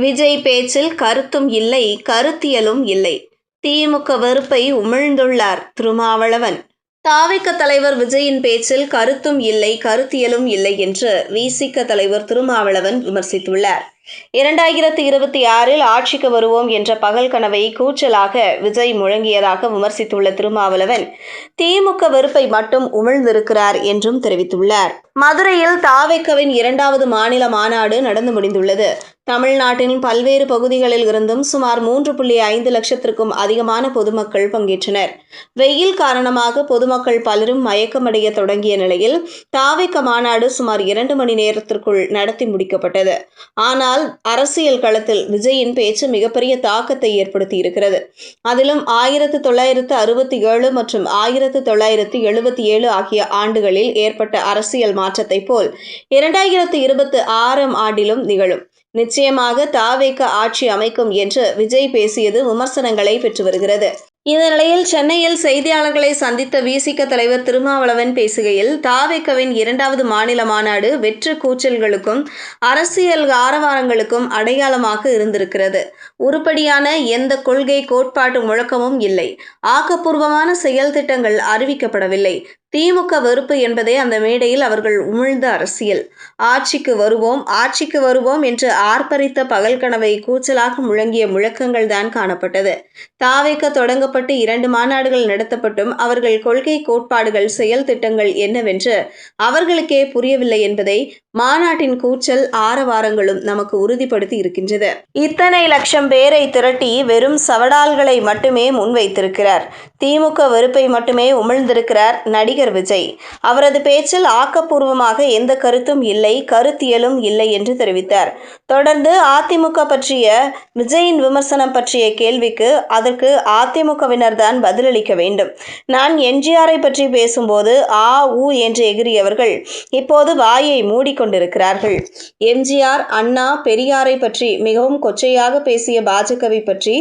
விஜய் பேச்சில் கருத்தும் இல்லை கருத்தியலும் இல்லை. திமுக வெறுப்பை உமிழ்ந்துள்ளார் திருமாவளவன். தாவிக்க தலைவர் விஜயின் பேச்சில் கருத்தும் இல்லை கருத்தியலும் இல்லை என்று விசிக தலைவர் திருமாவளவன் விமர்சித்துள்ளார். இரண்டாயிரத்தி இருபத்தி ஆறில் ஆட்சிக்கு வருவோம் என்ற பகல் கனவை கூச்சலாக விஜய் முழங்கியதாக விமர்சித்துள்ள திருமாவளவன் திமுக வெறுப்பை மட்டும் உமிழ்ந்திருக்கிறார் என்றும் தெரிவித்துள்ளார். மதுரையில் தாவேக்கவின் இரண்டாவது மாநில மாநாடு நடந்து முடிந்துள்ளது. தமிழ்நாட்டின் பல்வேறு பகுதிகளில் இருந்தும் சுமார் மூன்று புள்ளி ஐந்து லட்சத்திற்கும் அதிகமான பொதுமக்கள் பங்கேற்றனர். வெயில் காரணமாக பொதுமக்கள் பலரும் மயக்கமடைய தொடங்கிய நிலையில் தாவேக்க மாநாடு சுமார் இரண்டு மணி நேரத்திற்குள் நடத்தி முடிக்கப்பட்டது. ஆனால் ஆனால் அரசியல் களத்தில் விஜயின் பேச்சு மிகப்பெரிய தாக்கத்தை ஏற்படுத்தியிருக்கிறது. அதிலும் ஆயிரத்து தொள்ளாயிரத்து அறுபத்தி ஏழு மற்றும் ஆயிரத்து தொள்ளாயிரத்து எழுபத்தி ஏழு ஆகிய ஆண்டுகளில் ஏற்பட்ட அரசியல் மாற்றத்தை போல் இரண்டாயிரத்து இருபத்தி ஆறாம் ஆண்டிலும் நிகழும். நிச்சயமாக தாவேக்க ஆட்சி அமைக்கும் என்று விஜய் பேசியது விமர்சனங்களை பெற்று வருகிறது. இந்த நிலையில் சென்னையில் செய்தியாளர்களை சந்தித்த விசிக தலைவர் திருமாவளவன் பேசுகையில் தாவேக்கவின் இரண்டாவது மாநில மாநாடு வெற்று கூச்சல்களுக்கும் அரசியல் ஆரவாரங்களுக்கும் அடையாளமாக இருந்திருக்கிறது. உருப்படியான எந்த கொள்கை கோட்பாட்டு முழக்கமும் இல்லை. ஆக்கப்பூர்வமான செயல் திட்டங்கள் அறிவிக்கப்படவில்லை. திமுக வெறுப்பு என்பதே அந்த மேடையில் அவர்கள் உமிழ்ந்த அரசியல். ஆட்சிக்கு வருவோம் ஆட்சிக்கு வருவோம் என்று ஆர்ப்பரித்த பகல் கனவை கூச்சலாக முழங்கிய முழக்கங்கள் தான் காணப்பட்டது. தாவேக்க தொடங்கப்பட்டு இரண்டு மாநாடுகள் நடத்தப்பட்டும் அவர்கள் கொள்கை கோட்பாடுகள் செயல் திட்டங்கள் என்னவென்று அவர்களுக்கே புரியவில்லை என்பதை மாநாட்டின் கூச்சல் ஆரவாரங்களும் நமக்கு உறுதிப்படுத்தி இருக்கின்றது. இத்தனை லட்சம் பேரை திரட்டி வெறும் சவடால்களை மட்டுமே முன்வைத்திருக்கிறார். திமுக வெறுப்பை மட்டுமே உமிழ்ந்திருக்கிறார் நடிகர் விஜய். அவரது பேச்சில் ஆக்கப்பூர்வமாக எந்த கருத்தும் இல்லை கருத்தியலும் இல்லை என்று தெரிவித்தார். தொடர்ந்து அதிமுக பற்றிய விஜயின் விமர்சனம் பற்றிய கேள்விக்கு அதற்கு அதிமுகவினர் தான் பதிலளிக்க வேண்டும். நான் எம்ஜிஆரை பற்றி பேசும்போது ஆ உ என்று எகிரியவர்கள் இப்போது வாயை மூடிக்கொண்டிருக்கிறார்கள். எம்ஜிஆர் அண்ணா பெரியாரை பற்றி மிகவும் கொச்சையாக பேசிய பாஜகவை பற்றி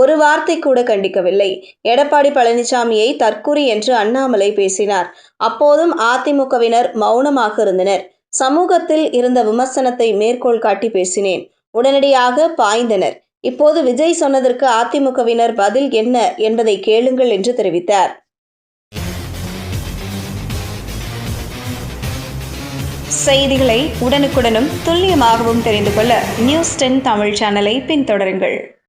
ஒரு வார்த்தை கூட கண்டிக்கவில்லை. எடப்பாடி பழனிசாமியை தற்குறி என்று அண்ணாமலை பேசினார். அப்போதும் அதிமுகவினர் மௌனமாக இருந்தனர். சமூகத்தில் இருந்த விமர்சனத்தை மேற்கோள் காட்டி பேசினேன். உடனடியாக பாய்ந்தனர். இப்போது விஜய் சொன்னதற்கு அதிமுகவினர் பதில் என்ன என்பதை கேளுங்கள் என்று தெரிவித்தார். செய்திகளை உடனுக்குடனும் துல்லியமாகவும் தெரிந்து கொள்ள நியூஸ் டென் தமிழ் சேனலை பின்தொடருங்கள்.